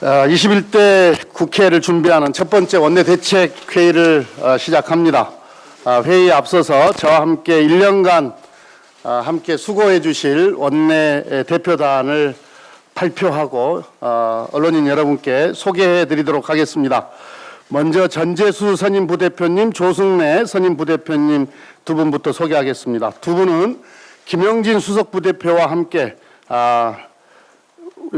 21대 국회를 준비하는 첫 번째 원내대책 회의를 어, 시작합니다. 아, 회의에 앞서서 저와 함께 1년간 아, 함께 수고해 주실 원내 대표단을 발표하고 어, 언론인 여러분께 소개해 드리도록 하겠습니다. 먼저 전재수 선임 부대표님, 조승래 선임 부대표님 두 분부터 소개하겠습니다. 두 분은 김영진 수석 부대표와 함께 아,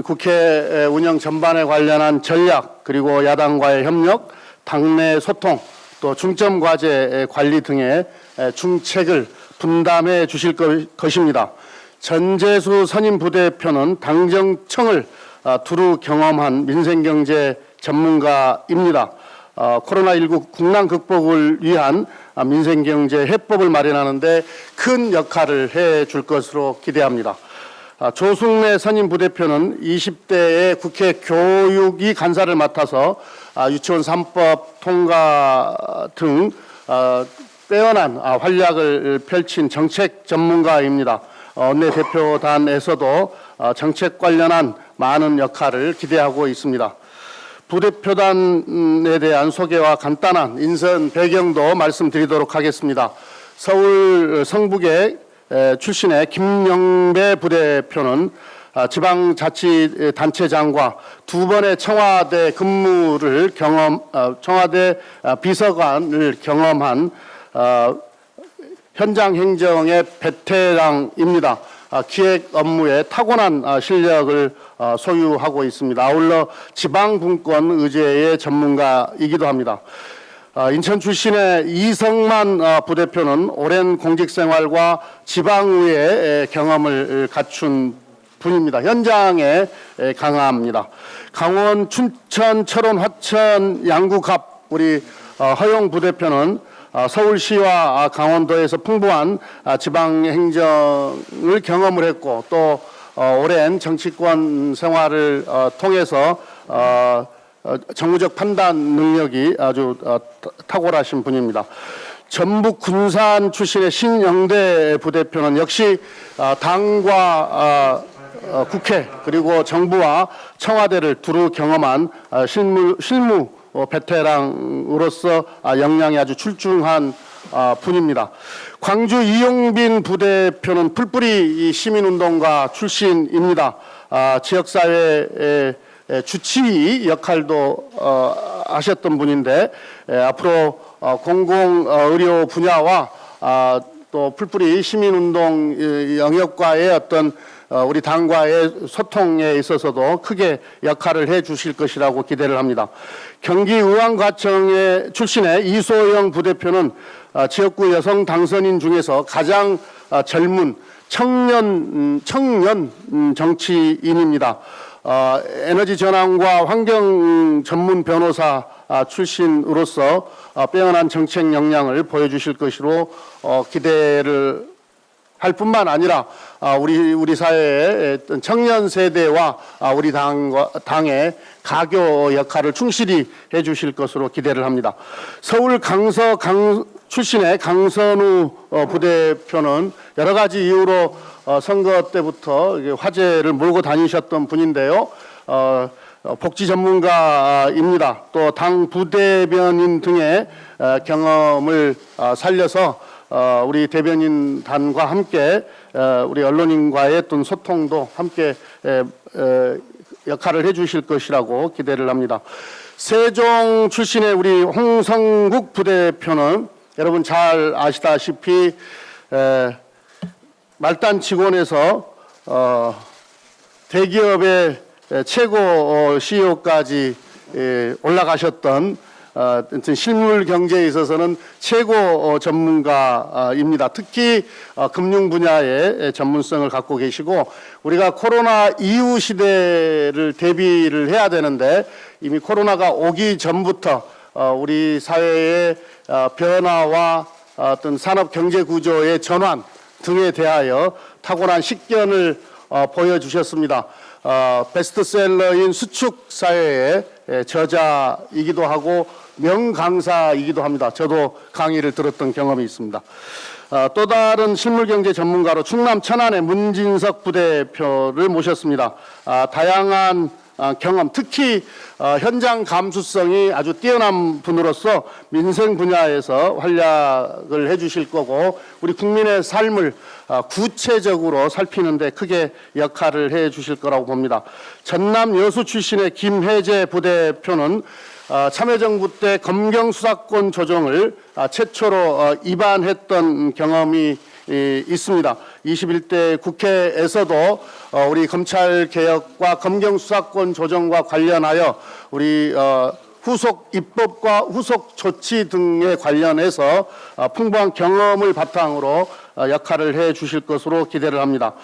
국회 운영 전반에 관련한 전략 그리고 야당과의 협력, 당내 소통, 또 중점 과제 관리 등의 중책을 분담해 주실 것- 것입니다. 전재수 선임 부대표는 당정청을 아, 두루 경험한 민생경제 전문가입니다. 어, 코로나19 국난 극복을 위한 아, 민생경제 해법을 마련하는데 큰 역할을 해 줄 것으로 기대합니다. 아, 조승래 선임 부대표는 20대의 국회 교육위 간사를 맡아서 아, 유치원 3법 통과 등 아, 빼어난 아, 활약을 펼친 정책 전문가입니다. 어, 원내 대표단에서도 아, 정책 관련한 많은 역할을 기대하고 있습니다. 부대표단에 대한 소개와 간단한 인선 배경도 말씀드리도록 하겠습니다. 서울 성북의 에, 출신의 김영배 부대표는 아, 지방자치단체장과 두 번의 청와대 근무를 경험, 아, 청와대 아, 비서관을 경험한 아, 현장 행정의 베테랑입니다. 아, 기획 업무에 타고난 아, 실력을 아, 소유하고 있습니다. 아울러 지방 분권 의제의 전문가이기도 합니다. 아, 인천 출신의 이성만 아, 부대표는 오랜 공직 생활과 지방의회 경험을 갖춘 분입니다. 현장에 에, 강합니다. 강원, 춘천, 철원, 화천, 양구갑 우리 어, 허용 부대표는 어, 서울시와 아, 강원도에서 풍부한 아, 지방 행정을 경험을 했고 또 어, 오랜 정치권 생활을 어, 통해서 어, 어, 정무적 판단 능력이 아주 어, 타- 탁월하신 분입니다. 전북 군산 출신의 신영대 부대표는 역시 아, 당과 아, 어, 국회 그리고 정부와 청와대를 두루 경험한 아, 실무 실무 어, 베테랑으로서 아, 역량이 아주 출중한 아, 분입니다. 광주 이용빈 부대표는 풀뿌리 이 시민운동가 출신입니다. 아, 지역사회의 에, 주치의 역할도 어, 하셨던 분인데 에, 앞으로 어, 공공 의료 분야와 아, 또 풀뿌리 시민운동 이, 영역과의 어떤 어, 우리 당과의 소통에 있어서도 크게 역할을 해 주실 것이라고 기대를 합니다. 경기 의왕과청의 출신의 이소영 부대표는 어, 지역구 여성 당선인 중에서 가장 어, 젊은 청년 음, 청년 음, 정치인입니다. 어, 에너지 전환과 환경 전문 변호사 아, 출신으로서 어, 빼어난 정책 역량을 보여주실 것으로 어, 기대를 할 뿐만 아니라 아, 우리 우리 사회의 청년 세대와 아, 우리 당과 당의 가교 역할을 충실히 해주실 것으로 기대를 합니다. 서울 강서 강 출신의 강선우 어, 부대표는 여러 가지 이유로 어, 선거 때부터 화제를 몰고 다니셨던 분인데요. 어, 어, 복지 전문가입니다. 또 당 부대변인 등의 어, 경험을 어, 살려서 어, 우리 대변인 단과 함께 어, 우리 언론인과의 어떤 소통도 함께 역할을 해주실 것이라고 기대를 합니다. 세종 출신의 우리 홍성국 부대표는 여러분 잘 아시다시피 에, 말단 직원에서 어, 대기업의 최고 어, CEO까지 올라가셨던 어, 실물 경제에 있어서는 최고 어, 전문가입니다. 특히 어, 금융 분야의 전문성을 갖고 계시고 우리가 코로나 이후 시대를 대비를 해야 되는데 이미 코로나가 오기 전부터 어, 우리 사회의 어, 변화와 어떤 산업 경제 구조의 전환 등에 대하여 탁월한 식견을 어, 보여주셨습니다. 어, 베스트셀러인 수축 사회의 예, 저자이기도 하고 명강사이기도 합니다. 저도 강의를 들었던 경험이 있습니다. 어, 또 다른 실물경제 전문가로 충남 천안의 문진석 부대표를 모셨습니다. 아, 다양한 어, 경험, 특히 어, 현장 감수성이 아주 뛰어난 분으로서 민생 분야에서 활약을 해주실 거고 우리 국민의 삶을 어, 구체적으로 살피는데 크게 역할을 해주실 거라고 봅니다. 전남 여수 출신의 김혜재 부대표는 어, 참여정부 때 검경 수사권 조정을 아, 최초로 어, 입안했던 경험이 이, 있습니다. 21대 국회에서도 어, 우리 검찰 개혁과 검경 수사권 조정과 관련하여 우리 어, 후속 입법과 후속 조치 등에 관련해서 어, 풍부한 경험을 바탕으로 어, 역할을 해 주실 것으로 기대를 합니다.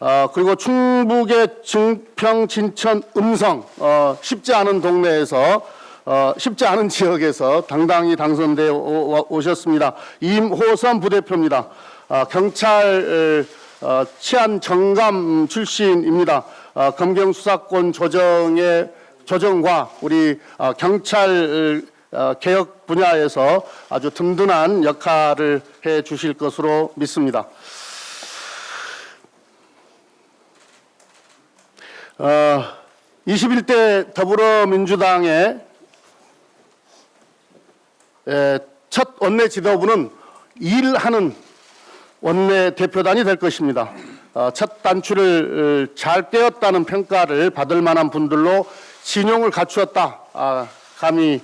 어, 그리고 충북의 증평, 진천, 음성 어, 쉽지 않은 동네에서 어, 쉽지 않은 지역에서 당당히 당선되어 오셨습니다. 임호선 부대표입니다. 어, 경찰 어, 치안 정감 출신입니다. 어, 검경 수사권 조정의 조정과 우리 어, 경찰 어, 개혁 분야에서 아주 든든한 역할을 해 주실 것으로 믿습니다. 어, 21대 더불어민주당의 에, 첫 원내 지도부는 일하는 원내 대표단이 될 것입니다. 어, 첫 단추를 어, 잘 떼었다는 평가를 받을 만한 분들로 진용을 갖추었다. 아, 감히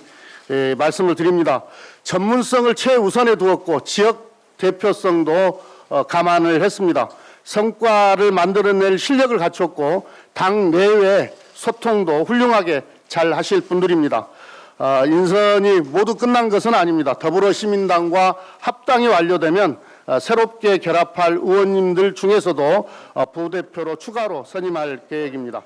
에, 말씀을 드립니다. 전문성을 최우선에 두었고 지역 대표성도 어, 감안을 했습니다. 성과를 만들어낼 실력을 갖췄고 당 내외 소통도 훌륭하게 잘 하실 분들입니다. 아, 인선이 모두 끝난 것은 아닙니다. 더불어시민당과 합당이 완료되면 아, 새롭게 결합할 의원님들 중에서도 어, 부대표로 추가로 선임할 계획입니다.